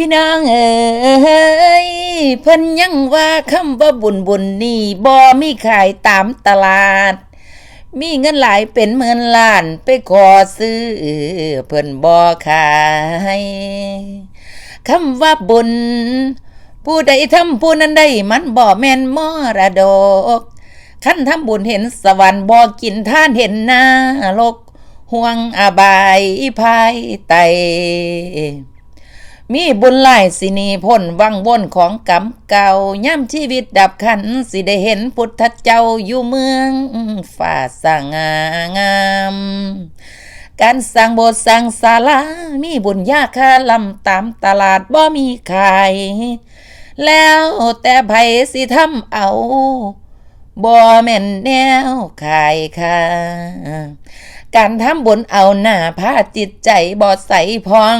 พี่น้องเอ้ยเพิ่นยังว่าคำว่าบุญบุญนี่บ่มีขายตามตลาด มีเงินหลายเป็นหมื่นล้านไปขอซื้อเพิ่นบ่ขายคำว่าบุญ ผู้ใดทำผู้นั้นได้มันบ่แม่นมรดกคันทำบุญเห็นสวรรค์บ่กินท่านเห็นหนรกห่วงอบายภายไต มีบุญหลายสินีพ้นวังวนของกรรมเก่าย่ำชีวิตดับขัน สิได้เห็นพุทธเจ้าอยู่เมืองฝ่าสางงางามการสร้างโบสถ์สร้างศาลา มีบุญยาค่าลำตามตลาดบ่มีขาย แล้วแต่ไผสิทำเอาบ่แม่นแนวขายค่ะ การทำบุญเอาหน้าพาจิตใจบ่ใสพอง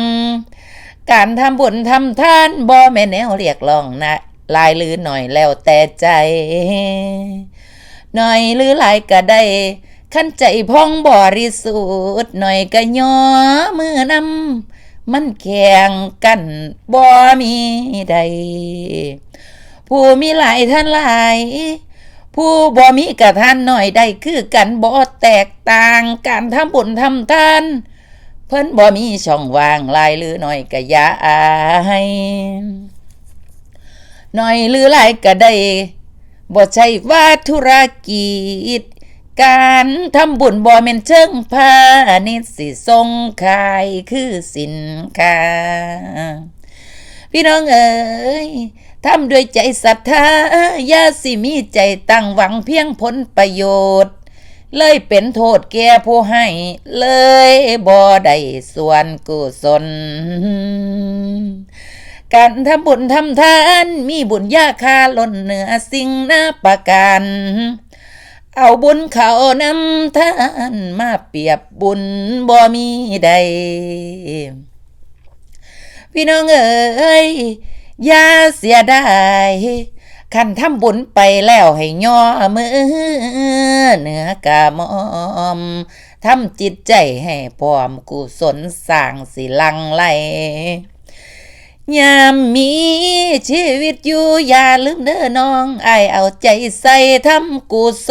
การทำบุญทำทานบ่แม่แนวเรียกร้องนะลายหรือหน่อยแล้วแต่ใจ หน่อยหรือหลายก็ได้ขั้นใจพองบ่ริสุทธิ์หน่อยก็ย่อมือนำมันแข่งกันบ่มีใด ผู้มีหลายท่านหลาย ผู้บ่มีกระท่านหน่อยได้คือกันบ่แตกต่างการทำบุญทำทาน เพิ่นบ่มีช่องว่างลายหรือหน่อยก็ย่าอายหน่อยหรือหลายก็ได้บ่ใช่ว่าธุรกิจ การทำบุญบ่แม่นเชิงพาณิชย์สิส่งขายคือสินค้าพี่น้องเอ๋ยทำด้วยใจศรัทธาอย่าสิมีใจตั้งหวังเพียงผลประโยชน์ เลยเป็นโทษแก่ผู้ให้ เลยบ่ได้ส่วนกุศลการทำบุญทำทาน มีบุญยาคาล้นเหนือสิ่งนาประการเอาบุญเขานำทานมาเปรียบบุญบ่มีใด พี่น้องเอ๋ยอย่าเสียดาย คันทำบุญไปแล้วให้ย่อมือเหนือกามอมทำจิตใจให้พร้อมกุศลสร้างสิลังไหลยามมีชีวิตอยู่อย่าลืมเด้อน้องไอเอาใจใส่ทำกุศ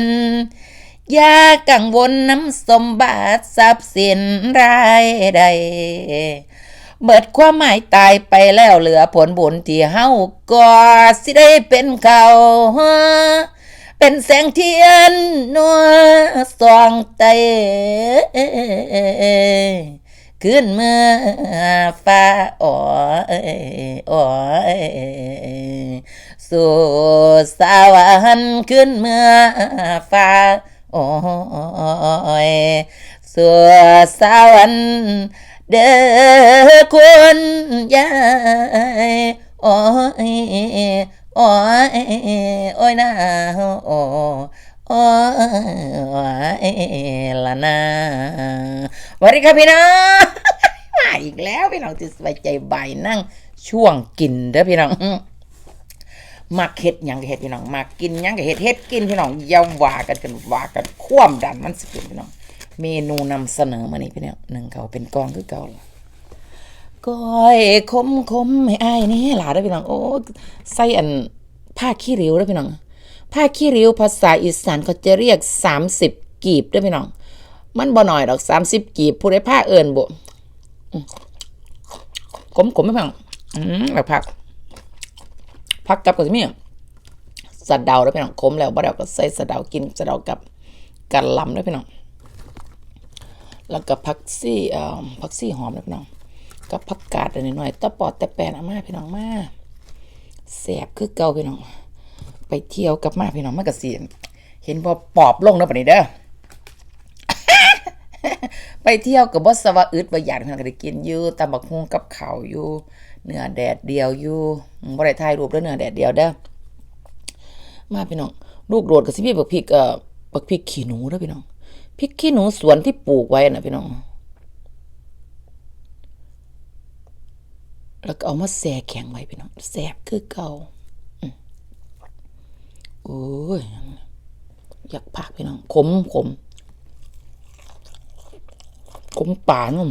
ลอย่ากังวลน้ำสมบัติทรัพย์สินรายใด เบิดความหมายตายไปแล้วเหลือผลบุญที่เฮาก็สิได้เป็นเขาเป็นแสงเทียนนัวสว่างใจขึ้นเมื่อฟ้าอ๋ออ้ยอ๋อยสู่สวรรค์ขึ้นเมื่อฟ้าโอ้ยสู่สวรรค์ เด้อคุณยายโอ้ยโอ้ยโอ้ยนะโอ้โอ้ยละนะวัสดีครับพี่น้องมาอีกแล้วพี่น้องที่สบายใจบ่ายนั่งช่วงกินเด้อพี่น้องมักเฮ็ดยังก็เฮ็ดพี่น้องมักกินยังก็เฮ็ดเฮ็ดกินพี่น้องอย่าว่ากันกันว่ากันคว่ำดันมันสิเป็นพี่น้อง เมนูนำเสนอมานี่พี่น้องหนึ่งเขาเป็นกองคือเก่าละก้อยคมคมให้อายนี่หลาได้พี่น้องโอ้ใส่อันผ้าขี้ริ้วได้พี่น้องผ้าขี้ริ้วภาษาอีสานเขาจะเรียกสามสิบกีบได้พี่น้อง มันบ่หน่อยดอกสามสิบกีบผู้ใดผ้าเอิญบ่อืมขมขมไหมพี่น้องอืมแบบผักพักกับก็จะมีสะเดาได้พี่น้องขมแล้วบ่เดาก็ใส่สะเดากินสะเดากับกะหล่ำด้พี่น้อง แล้วก็ผักซี่เอ่อผักซี่หอมด้วยพี่น้องกับผักกาดอันหน่อยตะปอดตะแปนอามาพี่น้องมาแสบคือเก่าพี่น้อง ไปเที่ยวกับมาพี่น้องมันก็สิเห็นบ่ปอบลงแล้วปานนี้เด้อไปเที่ยวกับบ่สวะอึดบ่อยากพี่น้องก็ได้กินอยู่ตำบักฮุงกับข้าวอยู่เนื้อแดดเดียวอยู่บ่ได้ถ่ายรูปเด้อเนื้อแดดเดียวเด้อมาพี่น้องลูกโดดกับสิพี่บักพริกเอ่อบักพริกขี้หนูเด้อพี่น้อง พริกขี้หนูสวนที่ปลูกไว้นะพี่น้อง แล้วก็เอามาแซ่แข็งไว้พี่น้องแซ่บคือเก่าโอ้ยอยากผักพี่น้อง ขมขมขมป่านุ่ม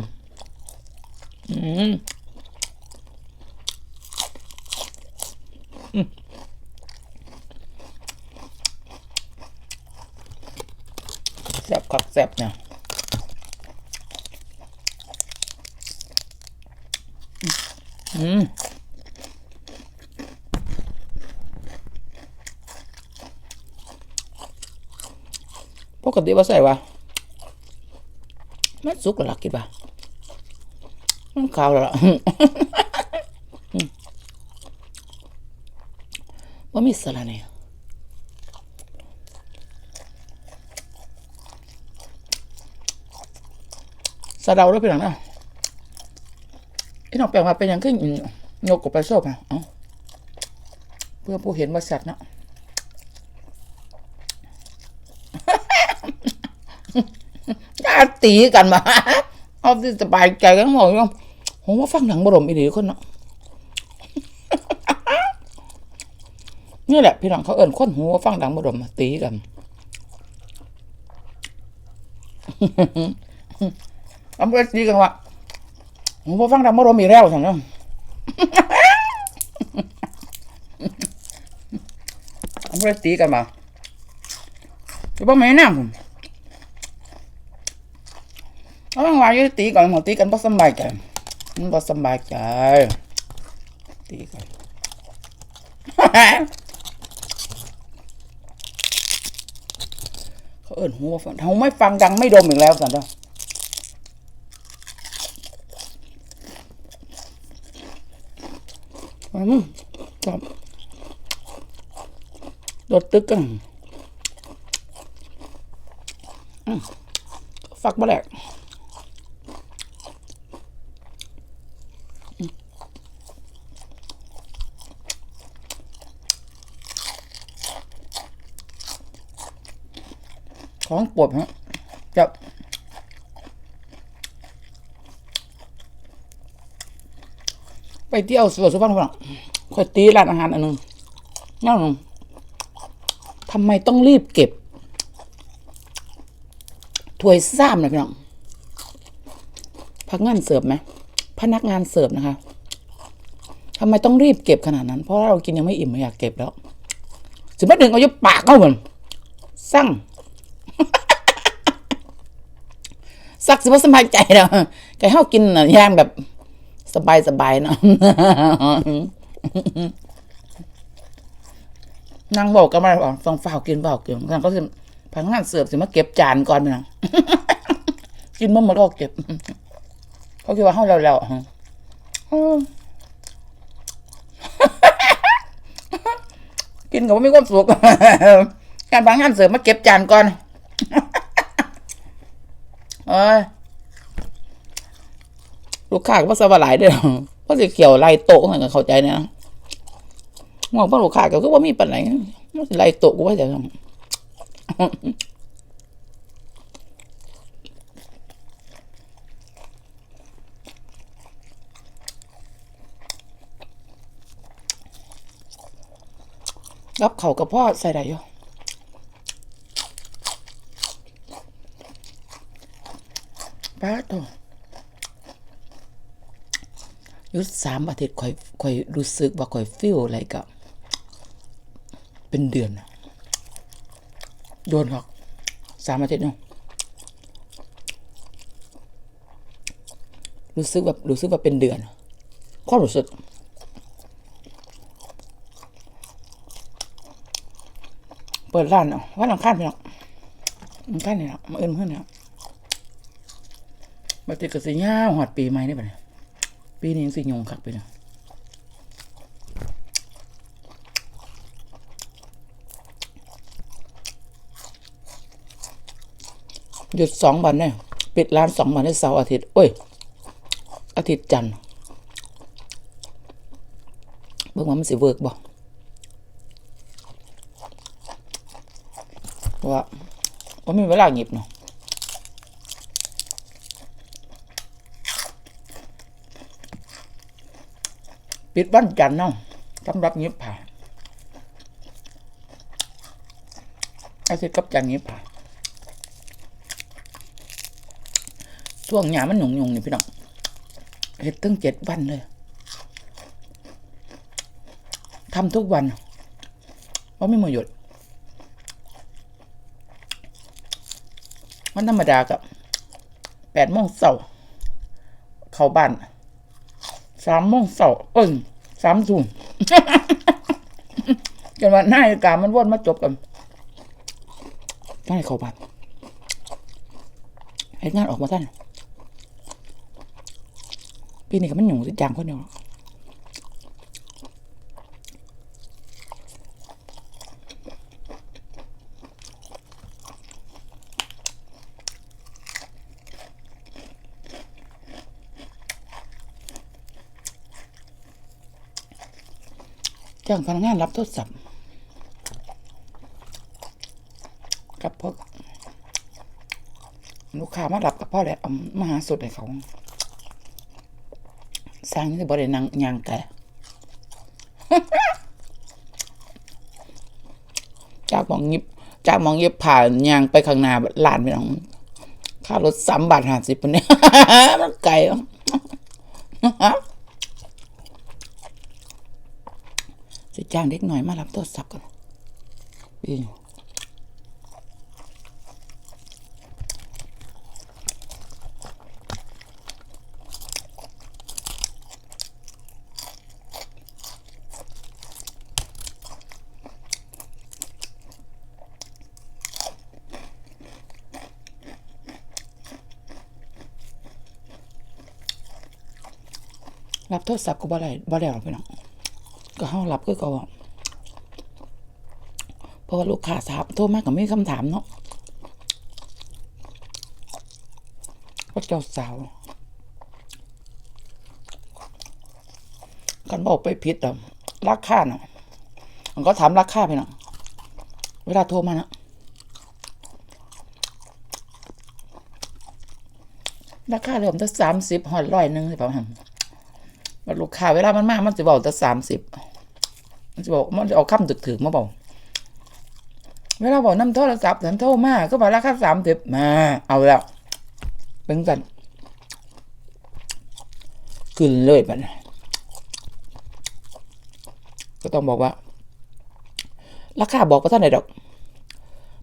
อืม คักแซ่บเนี่ยอืมปกติว่าใส่วะมันสุกแล้วล่ะคิดว่ามันขาวแล้วล่ะว่ามีสาระเนี่ยะเดาด้วยพี่หลังนะไอ้น้องแปลว่าเป็นหยังขึ้นโยกกับไปโซ่ไปเอ้าเพื่อผู้เห็นว่าสัตว์เนาะญาตีกันมาเอาที่สบายใจกันหมดยังผมว่าฟังหนังบรมอีหลีคนเนาะนี่แหละ พี่น้องเขาเอิ่นคนหัวฟังหนังบรมตีกัน อำเภอตีกันว่าผมว่าฟังหนังบรมีแล้วสั่งเนาะอำเภอตีกันมาจะบอกไม่แน่ผมเอาบางวันอยืตีกันหมดตีกันบ่สบายใจมันบ่สบายใจตีกันเขาเอิ้นหัวฟังเขาไม่ฟังดังไม่ดมอีกแล้วสันเด้อ อืมครับรถตึกกันอืมฟักบ่แหลกของปวดฮะจะ ไปเที่ยวสวนสุพรรณบุรีค่อยตีร้านอาหารอันหนึงนั่นหนึ่งทำไมต้องรีบเก็บถ้วยซ้ำนะพี่น้องพักงานเสิร์ฟไหมพนักงานเสิร์ฟนะคะทำไมต้องรีบเก็บขนาดนั้น เพราะเรากินยังไม่อิ่มไม่อยากเก็บแล้วสิบดึงเอายุปากเข้าเหมือนสั่งสักสิว่าสบายใจเนาะแกเฮากินน่ะย่างแบบ สบายสบายๆเนาะนั่งบอกกันมาบอกต้องฝ้าวกินเฝ้ากินนั่นก็สิพนักงานเสิร์ฟสิมาเก็บจานก่อนไปนะกินบ่หมดก็เก็บ เขาคิดว่าเฮาแล้วกินกับว่ามีความสุขการพนักงานเสิร์ฟมาเก็บจานก่อนเอ้ ลูกค้าก็บ่สบายหลายเด้อเพราะสิเกี่ยวไล่โต๊ะให้กันเข้าใจนะมองว่าลูกค้าก็คือว่ามีปัญหาไล่โต๊ะกูว้แต่รับเขากับพ่อใส่ได้อยู่ป้าโตห ยุดสามอาทิตย์ค่อยค่อยรู้สึกว่าค่อยฟีลอะไรกับเป็นเดือนอะโดนหรอกสามอาทิตย์เนาะรู้สึกแบบรู้สึกว่าเป็นเดือนความรู้สึกเปิดร้านเนาะวันอังคารพี่น้องอังคารนี่เนาะมาเอิ้นเพื่อนเนาะมาติดกับสิย่าหอดปีใหม่ได้ปะเนี่ย ปีนี้ยังสิยงคักไปเนะหยุดสองวันเนี่ยปิดร้านสองวันในเสาร์อาทิตย์โอ้ย อาทิตย์จันทร์เบิ่งว่ามันสิเวิร์กบ่เพราว่าก็มีเวลาหยิบเนาะ ปิดวันจันทร์เนาะสำหรับยิบผ่าอาทิตย์กับจันทร์ยิบผ่าช่วงหยามันหยุ่งๆนี่พี่น้องเฮ็ดตั้งเจ็ดวันเลยทำทุกวันว่าไม่มือหยุดวันธรรมดากับแปดโมงเสาร์เข้าบ้าน สามโมงเสาร์เอ้ยสามทุ่มจนวันหน้าอากามันวนมาจบกันต้องให้เขาบ้านเฮ็ดงานออกมาท่านปีนี้ก็มันหยุ่งสิจางคนเดียว จ้างพนักงานรับโทรศัพท์กับพวกลูกค้ามารับกับพ่อแหละเอามาหาสุดให้เขาสร้างนี่บ่ได้นางยางไก่จากมองยิบจากมองยิบผ่านยางไปข้างหน้าลานไปน้องค่ารถสามบาทห้าสิบปนเนี่ยมันไก่อะ จ้างเด็กหน่อยมารับโทรศัพท์กันอีรับโทรศัพท์ก็บ่ได้บ่ได้หรอกพี่น้อง ก็เฮารับคือก็เพราะว่าลูกค้าถามโทรมาก็มีคำถามเนาะว่าเจ้าสาวกันบอกไปผิดอะราคาเนาะมันก็ถามราคาไปเนาะเวลาโทรมาเนาะราคาเริ่มตั้งสามสิบหอดร้อยหนึ่งสิเปล่าว่าลูกค้าเวลามันมากมันจะบอกตั้งสามสิบ มันจะบอกมันจะเอาคำถึกๆมาบอกเวลาบอกน้ำโทรศัพท์ฉันโทรมาก็บอกราคาสามสิบมาเอาแล้วเป็นกันขึ้นเลยบัดนี้ก็ต้องบอกว่า ราคาบอกว่าเท่าไหร่ดอก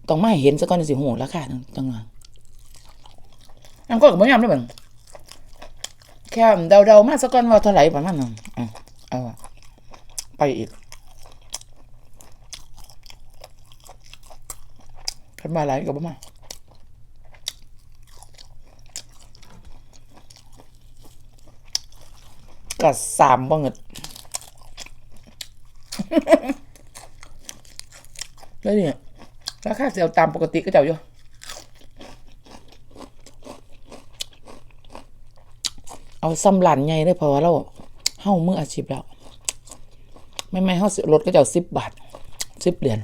ต้องมาเห็นสักก่อนสิโหราคาต้งมาอันก็กับไม่ยามได้บ้างแค่เดาๆมาสักก่อนว่าเท่าไหร่ประมาณนั้นอะเอาไปอีก ขันมาหลายกับมากัดสามบ่เงิดแล้วเนี่ยราคาเสียวตามปกติก็เจ้าอยู่เอาซ้ำหลันไงเลยเพราะว่าเราเฮ้ามืออาชีพแล้ว ไม่ไม่เฮ้าสิรถก็จะเอาสิบบาทสิบเหรียญ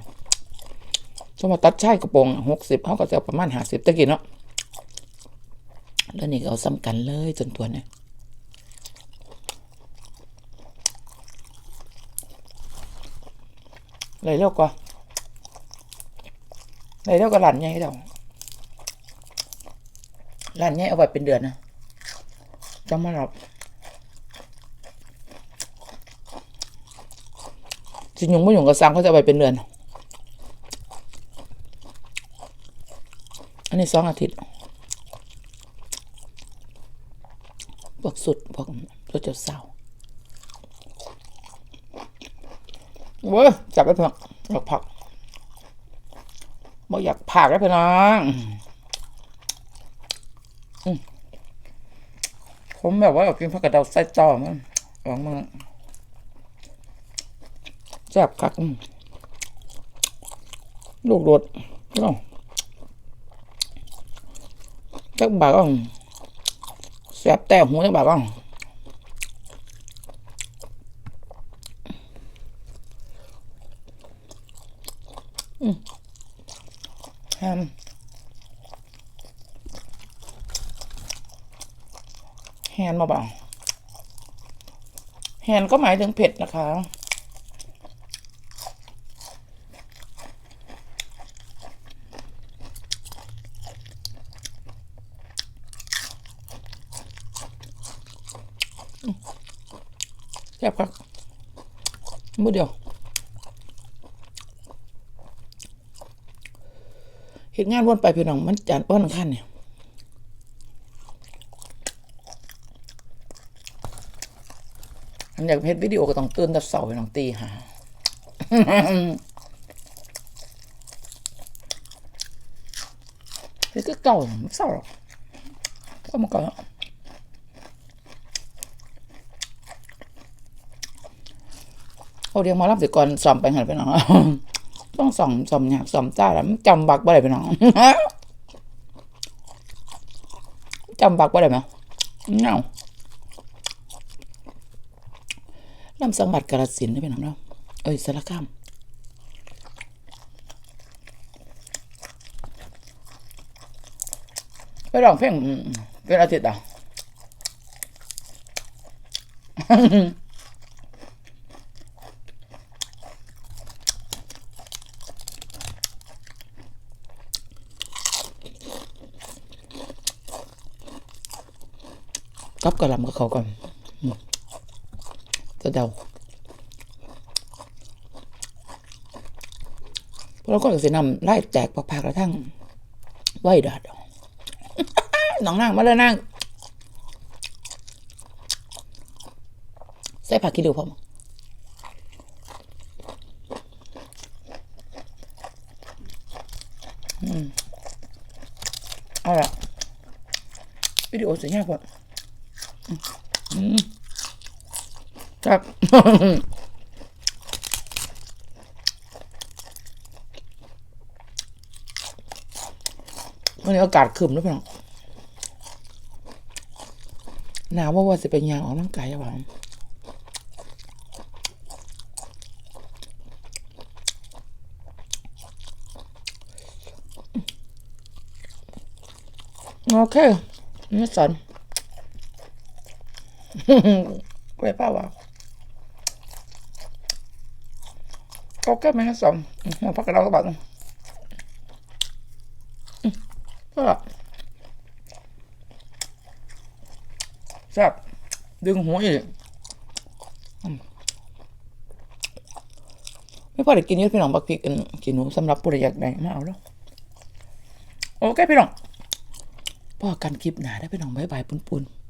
สมมติตัดใช่กระโปรงหกสิบเขาก็จะเอาประมาณห้าสิบตะกี้เนาะแล้วนี่เอาซ้ำกันเลยจนตัวเนี่ยเลยเร็วก็เลยเร็วก็หลานใหญ่เจ้าหลานใหญ่เอาไว้เป็นเดือนนะจะมารับสิยุงไม่ยุงก็สั่งเขาจะไวเป็นเดือน อันนี้สองอาทิตย์พวกสุดพวกรถเจ้าสาวเว้ยจับไปเพื่อยากผักบอกอยากผักแล้วพื่น้องผมแบบว่าอยากกินผักกระเดาไส้ต่อมันหวังมาจับคักลูกรถเนาะ จักบาทก็แซ่บแต่หูจักบาทก็แฮมแฮนมาบ่าแฮนก็หมายถึงเผ็ดนะคะ แซ่บครับมือเดียวเห็นงานวนไปพี่น้องมันจานอ้อนขั้นเนี่ยอันอยากเห็นวิดีโอก็ต้องตื่นแต่เสาพี่น้องตีหาเฮ้ยก็เก่าเศร้าหรอกก็มาก่อน โอ้เรียงหมารับสิก่อนสอมไปหันไปน้องต้องส่อมส่อมยากส่อมจ้าแล้วจำบักบ่ได้ไปน้องจำบักบ่ได้ไหมเงาลำสังบัดกาลสินได้ไปน้องเนาะเอ้ยสารคามไปร้องเพลงเป็นอาทิตย์อะ กับกระลำกับเขาก่อนจะเดาเพราะเราก็จะนำไล่แจกปากๆกระทั่งไหวดาดน้องนางมาเลยนางใส่ผักกิโลพอมอืมเอาละวิดีโอสวยงามกว่า ครับวันนี้อากาศขึ้นแล้วพี่น้องหนาวว่าว่าจะเป็นยางออกกำลังกายอะหวังโอเคนี่สอน กล้วยเปล่าวะโอเคไมฮะสองหัวพักกระเราก็บอกก็แซ่บดึงหัวอีกไม่พอได้กินเยอะพี่น้องบักพริกกันกินหนูสำหรับผู้ใดอยากได้มาเอาแล้ว โอเคพี่น้องพอกันคลิปหนาได้พี่น้องบ๊ายบายปุ่นๆ